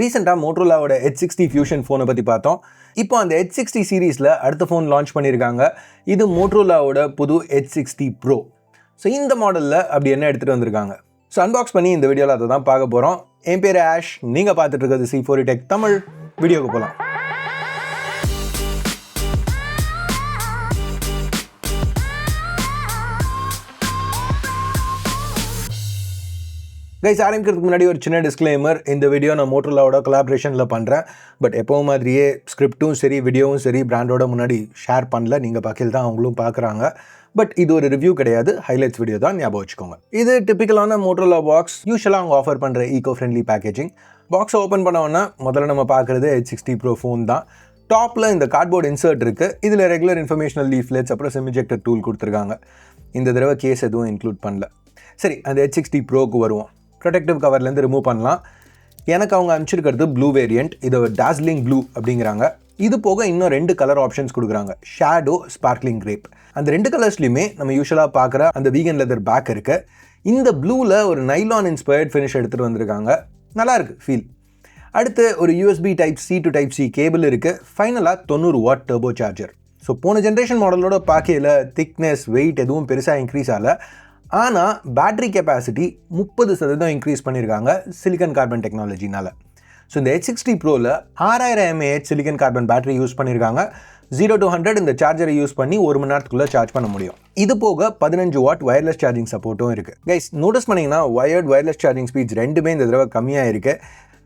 ரீசெண்டாக மோட்ரோலாவோட H sixty fusion ஃபோனை பற்றி பார்த்தோம். இப்போ அந்த ஹெச் சிக்ஸ்டி சீரீஸில் அடுத்த ஃபோன் லான்ச் பண்ணியிருக்காங்க. இது மோட்ரோலாவோட புது ஹெச் சிக்ஸ்டி ப்ரோ ஸோ இந்த மாடலில் அப்படி என்ன எடுத்துகிட்டு வந்திருக்காங்க? ஸோ அன்பாக்ஸ் பண்ணி இந்த வீடியோவில் அதை தான் பார்க்க போகிறோம் என் பேர் ஆஷ் நீங்கள் பார்த்துட்டு இருக்கிறது சி ஃபோர் டெக் தமிழ். வீடியோவுக்கு போகலாம் கைஸ் ஆரம்பிக்கிறதுக்கு முன்னாடி ஒரு சின்ன டிஸ்க்ளைமர் இந்த வீடியோ நான் மோட்டோலாவோட கொலாபரேஷனில் பண்ணுறேன் பட் எப்போவும் மாதிரியே ஸ்கிரிப்ட்டும் சரி வீடியோவும் சரி பிராண்டோட முன்னாடி ஷேர் பண்ணல. நீங்கள் பக்கையில் தான் அவங்களும் பார்க்குறாங்க பட் இது ஒரு ரிவ்யூ கிடையாது. ஹைலைட்ஸ் வீடியோ தான் ஞாபகம் வச்சுக்கோங்க. இது டிப்பிக்கலான மோட்டோலா பாக்ஸ் யூஸ்வலாக அவங்க ஆஃபர் பண்ணுற ஈகோ ஃப்ரெண்ட்லி பேக்கேஜிங் பாக்ஸை ஓப்பன் பண்ணோன்னா முதல்ல நம்ம பார்க்குறது ஹெச் சிக்ஸ்டி ப்ரோ ஃபோன் தான். டாப்பில் இந்த கார்ட்போர்ட் இன்சர்ட் இருக்குது இதில் ரெகுலர் இன்ஃபர்மேஷனல் லீஃப்லெட்ஸ் அப்புறம் செமிஜெக்டர் டூல் கொடுத்துருக்காங்க. இந்த தடவை கேஸ் எதுவும் இன்க்ளூட் பண்ணல. சரி அந்த ஹெச் சிக்ஸ்டி ப்ரோக்கு வருவோம். ப்ரொடெக்டிவ் கவர்லேருந்து ரிமூவ் பண்ணலாம். எனக்கு அவங்க அனுப்பிச்சிருக்கிறது ப்ளூ வேரியண்ட் இது டாஸ்லிங் ப்ளூ அப்படிங்கிறாங்க. இது போக இன்னும் ரெண்டு கலர் ஆப்ஷன்ஸ் கொடுக்குறாங்க. ஷேடோ ஸ்பார்க்லிங் கிரேப் அந்த ரெண்டு கலர்ஸ்லையுமே நம்ம யூஸ்வலாக பார்க்குற அந்த வீகன் லெதர் பேக் இருக்கு. இந்த ப்ளூவில் ஒரு நைலான் இன்ஸ்பயர்ட் ஃபினிஷ் எடுத்துகிட்டு வந்திருக்காங்க. நல்லாயிருக்கு ஃபீல் அடுத்து ஒரு USB type C to type C cable இருக்குது ஃபைனலாக தொண்ணூறு வாட் டர்போ சார்ஜர் ஸோ போன ஜென்ரேஷன் மாடலோட பார்க்கையில் திக்னஸ் வெயிட் எதுவும் பெருசாக இன்க்ரீஸ் ஆகலை. ஆனால் பேட்ரி கெப்பாசிட்டி முப்பது சதவீதம் இன்க்ரீஸ் பண்ணியிருக்காங்க சிலிக்கன் கார்பன் டெக்னாலஜினால் ஸோ இந்த ஹெச் சிக்ஸ்டி ப்ரோவில் ஆறாயிரம் mAh silicon carbon battery use பண்ணியிருக்காங்க ஜீரோ டூ ஹண்ட்ரட் இந்த சார்ஜரை யூஸ் பண்ணி ஒரு மணி நேரத்துக்குள்ளே சார்ஜ் பண்ண முடியும். இது போக பதினஞ்சு வாட் ஒயர்லெஸ் சார்ஜிங் சப்போர்ட்டும் இருக்குது கைஸ் நோட்டீஸ் பண்ணிங்கன்னா ஒயர்ட் வயர்லெஸ் சார்ஜிங் ஸ்பீட்ஸ் ரெண்டுமே இந்த தடவை கம்மியாக இருக்குது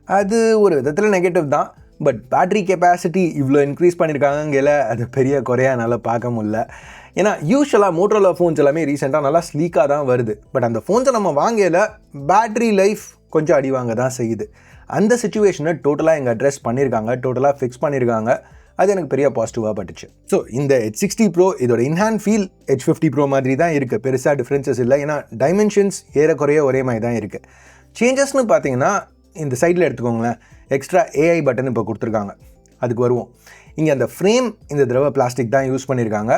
அது ஒரு விதத்தில் நெகட்டிவ் தான். பட் பேட்ரி கெப்பாசிட்டி இவ்வளோ இன்க்ரீஸ் பண்ணியிருக்காங்கல அது பெரிய குறையாக என்னால் பார்க்க முடில ஏன்னா யூஸ்வலாக மோட்டரோலா ஃபோன்ஸ் எல்லாமே ரீசெண்டாக நல்லா ஸ்லீக்காக தான் வருது. பட் அந்த ஃபோன்ஸை நம்ம வாங்கல பேட்ரி லைஃப் கொஞ்சம் அடி வாங்க தான் செய்யுது. அந்த சுச்சுவேஷனை டோட்டலாக எங்கள் அட்ரஸ் பண்ணியிருக்காங்க டோட்டலாக ஃபிக்ஸ் பண்ணியிருக்காங்க அது எனக்கு பெரிய பாசிட்டிவாக பட்டுச்சு. ஸோ இந்த ஹெச் சிக்ஸ்டி ப்ரோ இதோட in hand feel H fifty pro மாதிரி தான் இருக்குது பெருசாக டிஃப்ரென்சஸ் இல்லை. ஏன்னா டைமென்ஷன்ஸ் ஏறக்குறைய ஒரே மாதிரி தான் இருக்குது சேஞ்சஸ்னு பார்த்தீங்கன்னா இந்த சைடில் எடுத்துக்கோங்களேன். எக்ஸ்ட்ரா ஏஐ பட்டன் இப்போ கொடுத்துருக்காங்க. அதுக்கு வருவோம். இங்கே அந்த ஃப்ரேம் இந்த திரவ பிளாஸ்டிக் தான் யூஸ் பண்ணியிருக்காங்க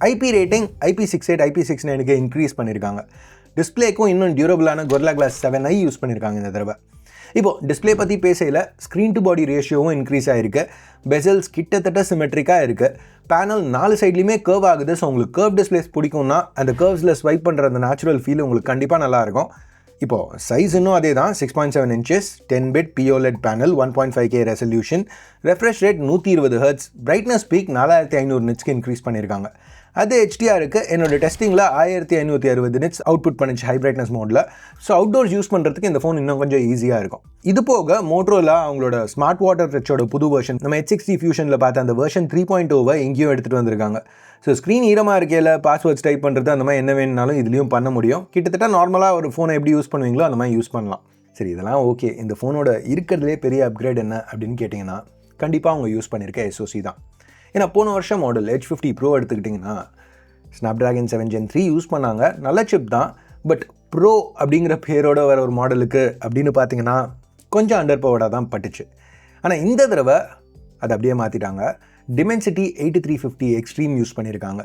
IP rating IP six eight IP six நைனுக்கு இன்க்ரீஸ் பண்ணியிருக்காங்க டிஸ்பிளேக்கும் இன்னும் டியூரபிளான Gorilla glass seven i use பண்ணியிருக்காங்க இந்த தடவை. இப்போ டிஸ்பிளே பற்றி பேசையில் ஸ்க்ரீன் டு பாடி ரேஷியோவும் இன்க்ரீஸ் ஆகிருக்கு பெசல்ஸ் கிட்டத்தட்ட சிமெட்ரிக்காக இருக்குது பேனல் நாலு சைட்லேயுமே கர்வ் ஆகுது. ஸோ உங்களுக்கு கர்வ் டிஸ்பிளேஸ் பிடிக்கும்னா அந்த கர்வ்ஸில் ஸ்வைப் பண்ணுற அந்த நேச்சுரல் ஃபீல் உங்களுக்கு கண்டிப்பாக நல்லாயிருக்கும் இப்போது சைஸ் இன்னும் அதே தான் six point seven inches ten bit POLED panel one point five K resolution refresh rate நூற்றி இருபது ஹர்ட்ஸ் பிரைட்னஸ் பீக் நாலாயிரத்தி ஐநூறு நிட்ஸ்க்கு இன்க்ரீஸ் பண்ணியிருக்காங்க. அது ஹெச்டிஆருக்கு இருக்குது என்னோட டெஸ்டிங்கில் ஆயிரத்தி ஐநூற்றி அறுபது நிட்ஸ் அவுட்புட் பண்ணிச்சு high brightness mode so outdoors use பண்ணுறதுக்கு இந்த ஃபோன் இன்னும் கொஞ்சம் ஈஸியாக இருக்கும். இது போக மோட்ரோலா அவங்களோட ஸ்மார்ட் வாட்டர் டச்சோட புது வெர்ஷன் நம்ம ஹெச் சிக்ஸ்டி ஃபியூஷனில் பார்த்த அந்த வெர்ஷன் த்ரீ பாயிண்ட் ஓவை எங்கேயும் எடுத்துகிட்டு வந்திருக்காங்க. ஸோ ஸ்க்ரீன் ஈரமாக இருக்கையில் பாஸ்வேர்ட்ஸ் டைப் பண்ணுறது அந்த மாதிரி என்ன வேணுனாலும் இதுலேயும் பண்ண முடியும். கிட்டத்தட்ட நார்மலாக ஒரு ஃபோனை எப்படி யூஸ் பண்ணுவீங்களோ அந்த மாதிரி யூஸ் பண்ணலாம். சரி இதெல்லாம் ஓகே இந்த ஃபோனோட இருக்கிறதுலே பெரிய அப்கிரேட் என்ன அப்படின்னு கேட்டிங்கன்னா கண்டிப்பாக அவங்க யூஸ் பண்ணியிருக்க எஸ்ஓசி தான். ஏன்னா போன வருஷம் மாடல் ஹெச் ஃபிஃப்டி ப்ரோ எடுத்துக்கிட்டிங்கன்னா Snapdragon seven gen three use பண்ணாங்க. நல்ல சிப் தான். பட் ப்ரோ அப்படிங்கிற பேரோட வர ஒரு மாடலுக்கு அப்படின்னு பார்த்தீங்கன்னா கொஞ்சம் அண்டர் பவர்டாக தான் பட்டுச்சு. ஆனால் இந்த தடவை அதை அப்படியே மாற்றிட்டாங்க Dimensity eighty three fifty extreme use பண்ணியிருக்காங்க.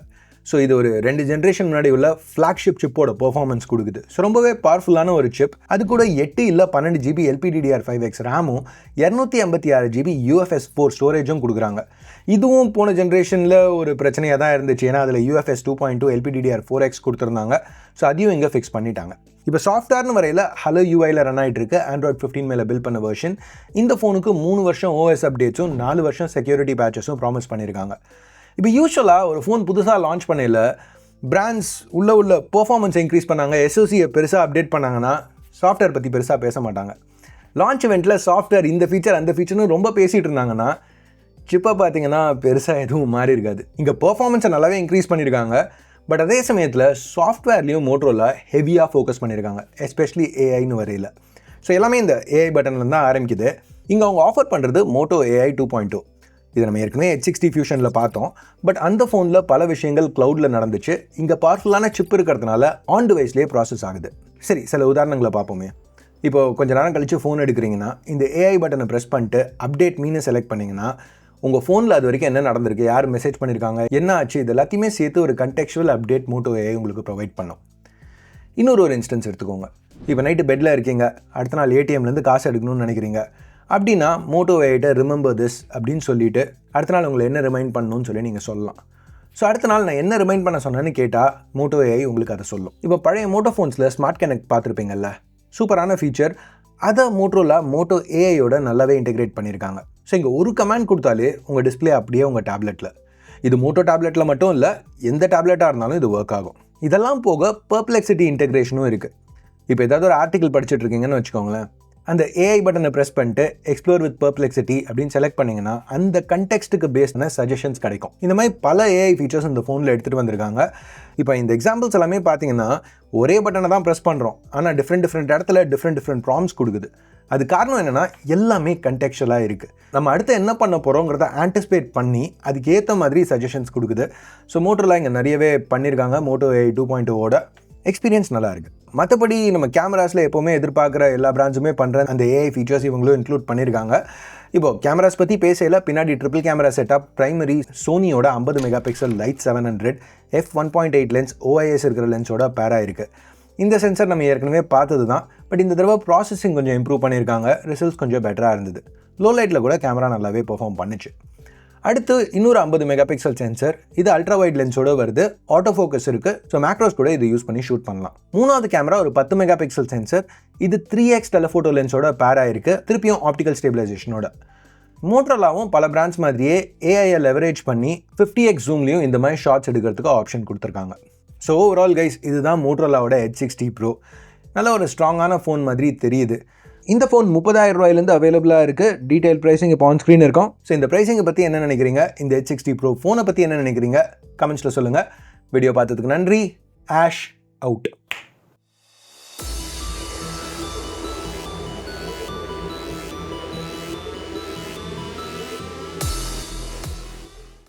ஸோ இது ஒரு ரெண்டு ஜென்ரேஷன் முன்னாடி உள்ள ஃப்ளாக்ஷிப் சிப்போட பர்ஃபார்மன்ஸ் கொடுக்குது. ஸோ ரொம்பவே பவர்ஃபுல்லான ஒரு சிப் அது கூட எட்டு இல்லை பன்னெண்டு ஜிபி எல்பிடிடிஆர் ஃபைவ் எக்ஸ் ரேமும் இரநூத்தி ஐம்பத்தி ஆறு ஜிபி யூஎஃப்எஸ் ஃபோர் ஸ்டோரேஜும் கொடுக்குறாங்க. இதுவும் போன ஜென்ரேஷனில் ஒரு பிரச்சனையாக தான் இருந்துச்சு. ஏன்னா அதில் UFS two point two LPDDR four X கொடுத்துருந்தாங்க. ஸோ அதையும் இங்கே ஃபிக்ஸ் பண்ணிட்டாங்க. இப்போ சாஃப்ட்வேர்னு வரையில் ஹலோ யூஐயில் ரன் ஆகிட்டு இருக்கு ஆண்ட்ராய்ட் ஃபிஃப்டீன் மேலே பில் பண்ண வெர்ஷன் இந்த ஃபோனுக்கு மூணு வருஷம் ஓஎஸ் அப்டேட்ஸும் நாலு வருஷம் செக்யூரிட்டி பேச்சஸும் ப்ராமிஸ் பண்ணியிருக்காங்க இப்போ யூஸ்வலாக ஒரு ஃபோன் புதுசாக லான்ச் பண்ணையில் பிராண்ட்ஸ் உள்ள உள்ள பெர்ஃபார்மன்ஸ் இன்க்ரீஸ் பண்ணாங்க எஸ்ஓசியை பெருசாக அப்டேட் பண்ணாங்கன்னா சாஃப்ட்வேர் பற்றி பெருசாக பேச மாட்டாங்க. லான்ச் இவெண்ட்டில் சாஃப்ட்வேர் இந்த ஃபீச்சர் அந்த ஃபீச்சர்னு ரொம்ப பேசிகிட்டு இருந்தாங்கன்னா சிப்பை பார்த்தீங்கன்னா பெருசாக எதுவும் மாறி இருக்காது. இங்கே பெர்ஃபார்மன்ஸை நல்லாவே இன்க்ரீஸ் பண்ணியிருக்காங்க பட் அதே சமயத்தில் சாஃப்ட்வேர்லேயும் மோட்ரோவில் ஹெவியாக ஃபோக்கஸ் பண்ணியிருக்காங்க எஸ்பெஷலி ஏஐன்னு வரையில். ஸோ எல்லாமே இந்த ஏஐ பட்டன்லேருந்து தான் ஆரம்பிக்குது. இங்கே அவங்க ஆஃபர் பண்ணுறது Moto AI two point two இதை நம்ம ஏற்கனவே ஹெச் சிக்ஸ்டி ஃபியூஷனில் பார்த்தோம். பட் அந்த ஃபோனில் பல விஷயங்கள் க்ளவுடில் நடந்துச்சு. இங்கே பவர்ஃபுல்லான சிப் இருக்கிறதுனால ஆன் டிவைஸ்லேயே ப்ராசஸ் ஆகுது. சரி சில உதாரணங்களை பார்ப்போமே. இப்போ கொஞ்ச நேரம் கழித்து ஃபோன் எடுக்கிறீங்கன்னா இந்த ஏஐ பட்டனை ப்ரெஸ் பண்ணிட்டு அப்டேட் மீனை செலக்ட் பண்ணிங்கன்னா உங்கள் ஃபோனில் அது வரைக்கும் என்ன நடந்திருக்கு யார் மெசேஜ் பண்ணியிருக்காங்க என்ன ஆச்சு இது எல்லாத்தையுமே சேர்த்து ஒரு கண்டெக்சுவல் அப்டேட் மோட்டோ ஏஐ உங்களுக்கு ப்ரொவைட் பண்ணும். இன்னொரு ஒரு இன்ஸ்டன்ஸ் எடுத்துக்கோங்க. இப்போ நைட்டு பெட்டில் இருக்கீங்க. அடுத்த நாள் ஏடிஎம்லேருந்து காசு எடுக்கணும்னு நினைக்கிறீங்க. அப்படின்னா மோட்டோ ரிமெம்பர் திஸ் அப்படின்னு சொல்லிட்டு அடுத்த நாள் உங்களை என்ன ரிமைண்ட் பண்ணணும்னு சொல்லி நீங்கள் சொல்லலாம். ஸோ அடுத்த நாள் நான் என்ன ரிமைண்ட் பண்ண சொன்னேன்னு கேட்டால் மோட்டோ ஏஐ உங்களுக்கு அதை சொல்லும். இப்போ பழைய மோட்டோ ஃபோன்ஸில் ஸ்மார்ட் கனெக்ட் பார்த்துருப்பீங்கல்ல சூப்பரான ஃபீச்சர் அதை மோட்டோவில் மோட்டோ ஏஐயோட நல்லாவே இன்டெகிரேட் பண்ணியிருக்காங்க ஸோ இங்கே ஒரு கமாண்ட் கொடுத்தாலே உங்கள் டிஸ்ப்ளே அப்படியே உங்கள் டேப்லெட்டில் இது மோட்டோ டேப்லெட்டில் மட்டும் இல்லை எந்த டேப்லெட்டாக இருந்தாலும் இது ஒர்க் ஆகும். இதெல்லாம் போக பர்ப்ளெக்சிட்டி இன்டெகிரேஷனும் இருக்குது இப்போ ஏதாவது ஒரு ஆர்டிக்கல் படிச்சுட்டு இருக்கீங்கன்னு வச்சுக்கோங்களேன். அந்த ஏஐ பட்டனை ப்ரெஸ் பண்ணிட்டு எக்ஸ்ப்ளோர் வித் பர்ப்ளெக்சிட்டி அப்படின்னு செலக்ட் பண்ணிங்கன்னா அந்த கண்டெக்ஸ்ட்டுக்கு பேஸ்டான சஜஷன்ஸ் கிடைக்கும். இந்த மாதிரி பல ஏஐ ஃபீச்சர்ஸ் இந்த ஃபோனில் எடுத்துகிட்டு வந்திருக்காங்க. இப்போ இந்த எக்ஸாம்பிள்ஸ் எல்லாமே பார்த்தீங்கன்னா ஒரே பட்டனை தான் ப்ரெஸ் பண்ணுறோம் ஆனால் டிஃப்ரெண்ட் டிஃப்ரெண்ட் இடத்துல டிஃப்ரெண்ட் டிஃப்ரெண்ட் ப்ராம்ஸ் கொடுக்குது. அது காரணம் என்னென்னா எல்லாமே கண்டெக்சுவலாக இருக்குது நம்ம அடுத்து என்ன பண்ண போகிறோங்கிறத ஆன்டிசிபேட் பண்ணி அதுக்கேற்ற மாதிரி சஜஷன்ஸ் கொடுக்குது. ஸோ மோட்டரில் இங்கே நிறையவே பண்ணியிருக்காங்க மோட்டோ ஏ டூ பாயிண்ட் ஓட. எக்ஸ்பீரியன்ஸ் நல்லா இருக்குது மற்றபடி நம்ம கேமராஸில் எப்போவுமே எதிர்பார்க்குற எல்லா பிராண்ட்ஸுமே பண்ணுற அந்த ஏஐ ஃபீச்சர்ஸ் இவங்களும் இன்க்ளூட் பண்ணியிருக்காங்க இப்போ கேமராஸ் பற்றி பேசையில் பின்னாடி ட்ரிபிள் கேமரா செட்டப் பிரைமரி சோனியோட ஐம்பது mega pixel LYT seven hundred F one point eight lens OIS இருக்கிற லென்ஸோட பேராக இருக்குது இந்த சென்சர் நம்ம ஏற்கனவே பார்த்தது தான் பட் இந்த தடவை ப்ராசஸிங் கொஞ்சம் இம்ப்ரூவ் பண்ணியிருக்காங்க ரிசல்ட்ஸ் கொஞ்சம் பெட்டராக இருந்தது. லோ லைட்டில் கூட கேமரா நல்லாவே பெர்ஃபார்ம் பண்ணுச்சு. அடுத்து இன்னொரு ஐம்பது மெகா பிக்சல் சென்சர் இது அல்ட்ரா வைட் லென்ஸோட வருது. ஆட்டோ ஃபோக்கஸ் இருக்குது ஸோ மேக்ரோஸ் கூட இது யூஸ் பண்ணி ஷூட் பண்ணலாம். மூணாவது கேமரா ஒரு பத்து மெகா பிக்சல் சென்சர் இது த்ரீ எக்ஸ் டெலஃபோட்டோ லென்ஸோட பேர் ஆயிருக்கு. திருப்பியும் ஆப்டிக்கல் ஸ்டேபிளைசேஷனோட மோட்ரோலாவும் பல பிராண்ட்ஸ் மாதிரியே ஏஐயை லெவரேஜ் பண்ணி ஃபிஃப்டி எக்ஸ் ஜூம்லேயும் இந்த மாதிரி ஷார்ட்ஸ் எடுக்கிறதுக்கு ஆப்ஷன் கொடுத்துருக்காங்க. ஸோ ஓவரால் கைஸ் இதுதான் மோட்ரோலாவோட ஹெச் சிக்ஸ்டி ப்ரோ நல்ல ஒரு ஸ்ட்ராங்கான ஃபோன் மாதிரி தெரியுது. இந்த ஃபோன் முப்பதாயிரம் ரூபாயிலேருந்து அவைலபிளாக இருக்குது டீடைல் ப்ரைஸிங் இப்போ ஆன் ஸ்க்ரீன் இருக்கும். ஸோ இந்த ப்ரைஸிங்கை பற்றி என்ன நினைக்கிறீங்க? இந்த ஹெச் சிக்ஸ்டி ப்ரோ ஃபோனை பற்றி என்ன நினைக்கிறீங்க? கமெண்ட்ஸில் சொல்லுங்கள் வீடியோ பார்த்ததுக்கு நன்றி. Ash out